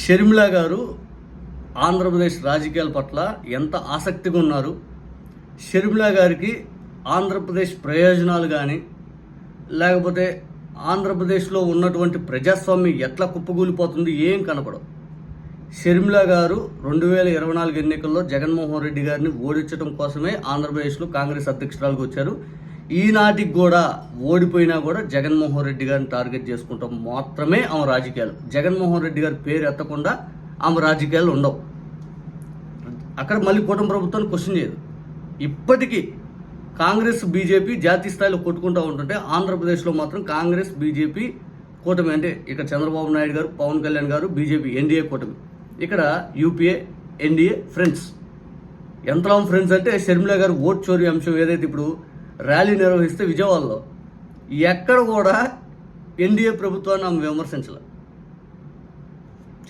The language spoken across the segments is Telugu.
షర్మిల గారు ఆంధ్రప్రదేశ్ రాజకీయాల పట్ల ఎంత ఆసక్తిగా ఉన్నారు? షర్మిల గారికి ఆంధ్రప్రదేశ్ ప్రయోజనాలు కానీ లేకపోతే ఆంధ్రప్రదేశ్లో ఉన్నటువంటి ప్రజాస్వామ్యం ఎట్లా కుప్పగూలిపోతుంది ఏం కనపడవు. షర్మిల గారు రెండు వేల ఇరవై నాలుగు ఎన్నికల్లో జగన్మోహన్ రెడ్డి గారిని ఓడించడం కోసమే ఆంధ్రప్రదేశ్లో కాంగ్రెస్ అధ్యక్షురాలకు వచ్చారు. ఈనాటికి కూడా ఓడిపోయినా కూడా జగన్మోహన్ రెడ్డి గారిని టార్గెట్ చేసుకుంటాం మాత్రమే ఆమె రాజకీయాలు. జగన్మోహన్ రెడ్డి గారి పేరు ఎత్తకుండా ఆమె రాజకీయాలు ఉండవు. అక్కడ మళ్ళీ కూటమి ప్రభుత్వాన్ని క్వశ్చన్ చేయదు. ఇప్పటికీ కాంగ్రెస్ బీజేపీ జాతీయ స్థాయిలో కొట్టుకుంటూ ఉంటుంటే ఆంధ్రప్రదేశ్లో మాత్రం కాంగ్రెస్ బీజేపీ కూటమి అంటే ఇక్కడ చంద్రబాబు నాయుడు గారు పవన్ కళ్యాణ్ గారు బీజేపీ ఎన్డీఏ కూటమి. ఇక్కడ యూపీఏ ఎన్డీఏ ఫ్రెండ్స్. ఎంతలా ఫ్రెండ్స్ అంటే షర్మిల గారు ఓట్ చోరీ అంశం ఏదైతే ఇప్పుడు ర్యాలీ నిర్వహిస్తే విజయవాడలో. ఎక్కడ కూడా ఎన్డీఏ ప్రభుత్వాన్ని ఆమె విమర్శించలే.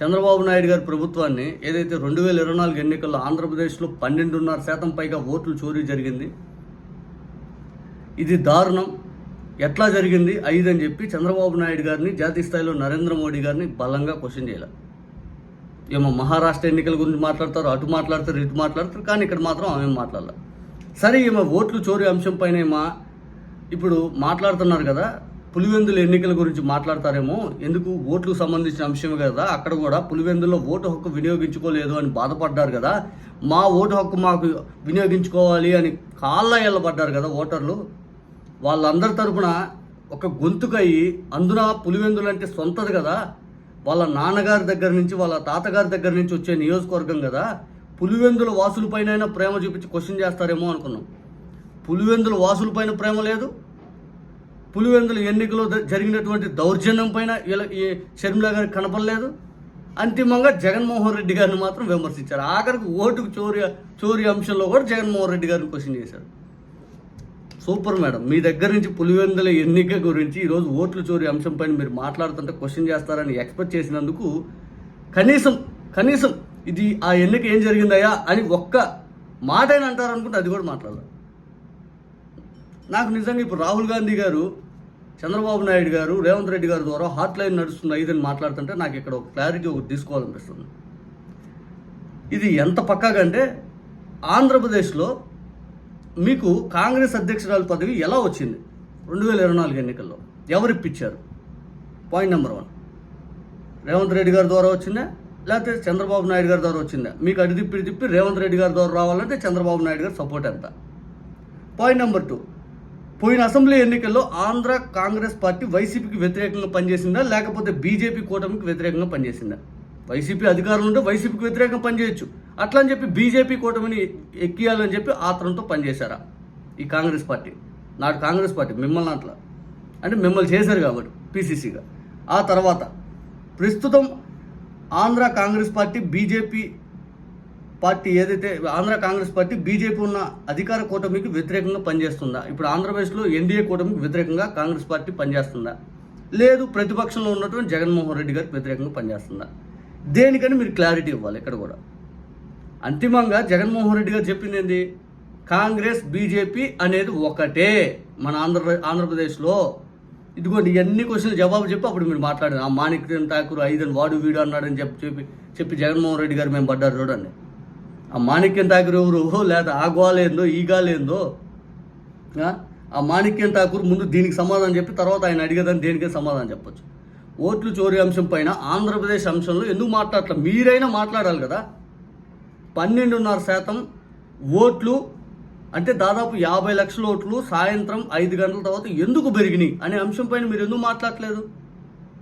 చంద్రబాబు నాయుడు గారి ప్రభుత్వాన్ని ఏదైతే రెండు వేల ఇరవై నాలుగు ఎన్నికల్లో ఆంధ్రప్రదేశ్లో పన్నెండున్నర శాతం పైగా ఓట్లు చోరీ జరిగింది ఇది దారుణం. ఎట్లా జరిగింది? ఐదు అని చెప్పి చంద్రబాబు నాయుడు గారిని జాతీయ స్థాయిలో నరేంద్ర మోడీ గారిని బలంగా క్వశ్చన్ చేయాలి. ఏమో మహారాష్ట్ర ఎన్నికల గురించి మాట్లాడతారు అటు మాట్లాడతారు ఇటు మాట్లాడతారు కానీ ఇక్కడ మాత్రం ఆమె మాట్లాడాలి. సరే ఈమె ఓట్లు చోరీ అంశం పైన ఇప్పుడు మాట్లాడుతున్నారు కదా పులివెందుల ఎన్నికల గురించి మాట్లాడతారేమో ఎందుకు ఓట్లకు సంబంధించిన అంశమే కదా అక్కడ కూడా పులివెందుల్లో ఓటు హక్కు వినియోగించుకోలేదు అని బాధపడ్డారు కదా మా ఓటు హక్కు మాకు వినియోగించుకోవాలి అని కాళ్ళ ఎల్లబడ్డారు కదా ఓటర్లు. వాళ్ళందరి తరపున ఒక గొంతుకయ్యి అందున పులివెందులు అంటే సొంతది కదా వాళ్ళ నాన్నగారి దగ్గర నుంచి వాళ్ళ తాతగారి దగ్గర నుంచి వచ్చే నియోజకవర్గం కదా పులివెందుల వాసులపైన ప్రేమ చూపించి క్వశ్చన్ చేస్తారేమో అనుకున్నాం. పులివెందుల వాసులపైన ప్రేమ లేదు. పులివెందుల ఎన్నికలో జరిగినటువంటి దౌర్జన్యం పైన ఇలా ఈ షర్మిల గారికి కనపడలేదు. అంతిమంగా జగన్మోహన్ రెడ్డి గారిని మాత్రం విమర్శించారు. ఆఖరికి ఓటుకు చోరీ చోరీ అంశంలో కూడా జగన్మోహన్ రెడ్డి గారిని క్వశ్చన్ చేశారు. Super madam. మీ దగ్గర నుంచి పులివెందుల ఎన్నిక గురించి ఈరోజు ఓట్లు చోరీ అంశం పైన మీరు మాట్లాడుతుంటే క్వశ్చన్ చేస్తారని ఎక్స్పెక్ట్ చేసినందుకు కనీసం కనీసం ఇది ఆ ఎన్నిక ఏం జరిగిందయ్యా అని ఒక్క మాట అయినా అంటారనుకుంటే అది కూడా మాట్లాడదు. నాకు నిజంగా ఇప్పుడు రాహుల్ గాంధీ గారు చంద్రబాబు నాయుడు గారు రేవంత్ రెడ్డి గారి ద్వారా హాట్ లైన్ నడుస్తున్న ఐదని మాట్లాడుతుంటే నాకు ఇక్కడ ఒక క్లారిటీ ఒకటి తీసుకోవాలనిపిస్తుంది. ఇది ఎంత పక్కాగా అంటే ఆంధ్రప్రదేశ్లో మీకు కాంగ్రెస్ అధ్యక్షురాలు పదవి ఎలా వచ్చింది? రెండు వేల ఇరవై నాలుగు ఎన్నికల్లో ఎవరిప్పించారు point number one Revanth Reddy గారి ద్వారా వచ్చిందా? లేకపోతే చంద్రబాబు నాయుడు గారి ద్వారా వచ్చిందా? మీకు అడి తిప్పి తిప్పి రేవంత్ రెడ్డి గారి ద్వారా రావాలంటే చంద్రబాబు నాయుడు గారి సపోర్ట్ ఎంత? పాయింట్ నెంబర్ టూ పోయిన అసెంబ్లీ ఎన్నికల్లో ఆంధ్ర కాంగ్రెస్ పార్టీ వైసీపీకి వ్యతిరేకంగా పనిచేసిందా? లేకపోతే బీజేపీ కూటమికి వ్యతిరేకంగా పనిచేసిందా? వైసీపీ అధికారులు ఉంటే వైసీపీకి వ్యతిరేకంగా పనిచేయొచ్చు. అట్లా అని చెప్పి బీజేపీ కూటమిని ఎక్కియాలని చెప్పి ఆత్రంతో పనిచేశారా ఈ కాంగ్రెస్ పార్టీ? నాటి కాంగ్రెస్ పార్టీ మిమ్మల్ని అట్లా. అంటే మిమ్మల్ని చేశారు కాబట్టి పీసీసీగా ఆ తర్వాత ప్రస్తుతం Andhra Congress party BJP party ఏదైతే ఆంధ్ర కాంగ్రెస్ పార్టీ బీజేపీ ఉన్న అధికార కూటమికి వ్యతిరేకంగా పనిచేస్తుందా? ఇప్పుడు ఆంధ్రప్రదేశ్లో ఎన్డీఏ కూటమికి వ్యతిరేకంగా కాంగ్రెస్ పార్టీ పనిచేస్తుందా? లేదు ప్రతిపక్షంలో ఉన్నటువంటి జగన్మోహన్ రెడ్డి గారికి వ్యతిరేకంగా పనిచేస్తుందా? దేనికని మీరు క్లారిటీ ఇవ్వాలి ఇక్కడ కూడా. అంతిమంగా జగన్మోహన్ రెడ్డి గారు చెప్పింది ఏంది? కాంగ్రెస్ బీజేపీ అనేది ఒకటే మన ఆంధ్ర ఆంధ్రప్రదేశ్లో. ఇదిగోండి ఇవన్నీ క్వశ్చన్లు జవాబు చెప్పి అప్పుడు మీరు మాట్లాడారు. ఆ మాణిక్యం ఠాకూర్ ఐదని వాడు వీడు అన్నాడని చెప్పి చెప్పి చెప్పి జగన్మోహన్ రెడ్డి గారు మేము పడ్డారు చూడండి. ఆ మాణిక్యం ఠాకూర్ ఎవరు? లేదా ఆ గోలేందో ఈ గాలేందో? ఆ? మాణిక్యం ఠాకూర్ ముందు దీనికి సమాధానం చెప్పి తర్వాత ఆయన అడిగేదాన్ని దేనికే సమాధానం చెప్పొచ్చు. ఓట్లు చోరీ అంశం పైన ఆంధ్రప్రదేశ్ అంశంలో ఎందుకు మాట్లాడట్లేదు మీరైనా మాట్లాడాలి కదా. పన్నెండున్నర శాతం ఓట్లు అంటే దాదాపు యాభై లక్షల ఓట్లు సాయంత్రం ఐదు గంటల తర్వాత ఎందుకు పెరిగినాయి అనే అంశం పైన మీరు ఎందుకు మాట్లాడట్లేదు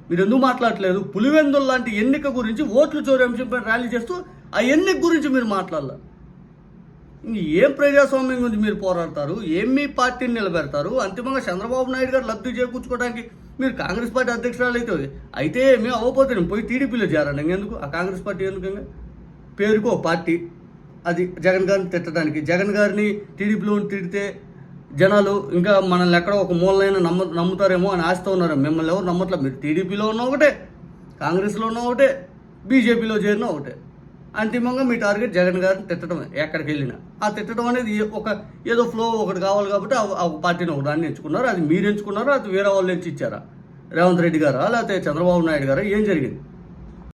మీరు ఎందుకు మాట్లాడట్లేదు పులివెందులు లాంటి ఎన్నిక గురించి ఓట్లు చోరీ అంశం పైన ర్యాలీ చేస్తూ ఆ ఎన్నిక గురించి మీరు మాట్లాడాలి. ఏం ప్రజాస్వామ్యం గురించి మీరు పోరాడతారు? ఏం మీ పార్టీని నిలబెడతారు? అంతిమంగా చంద్రబాబు నాయుడు గారు లబ్ధి చేకూర్చుకోవడానికి మీరు కాంగ్రెస్ పార్టీ అధ్యక్షురాలు అయితే అయితే ఏమీ అవ్వకపోతే పోయి టీడీపీలో చేరండి ఎందుకు ఆ కాంగ్రెస్ పార్టీ ఎందుకు పేరుకో పార్టీ. అది జగన్ గారిని తిట్టడానికి. జగన్ గారిని టీడీపీలో తిడితే జనాలు ఇంకా మనల్ని ఎక్కడ ఒక మూలనైనా నమ్ము నమ్ముతారేమో అని ఆశతో ఉన్నారు మిమ్మల్ని ఎవరు నమ్మట్లేదు. మీరు టీడీపీలో ఉన్న ఒకటే కాంగ్రెస్లో ఉన్న ఒకటే బీజేపీలో చేరిన ఒకటే. అంతిమంగా మీ టార్గెట్ జగన్ గారిని తిట్టడం ఎక్కడికి వెళ్ళినా. ఆ తిట్టడం అనేది ఒక ఏదో ఫ్లో ఒకటి కావాలి కాబట్టి ఆ- ఆ పార్టీని ఒక దాన్ని ఎంచుకున్నారు? అది మీరు ఎంచుకున్నారా? అది వేరే వాళ్ళు ఎంచి ఇచ్చారా రేవంత్ రెడ్డి గారా? లేకపోతే చంద్రబాబు నాయుడు గారా? ఏం జరిగింది?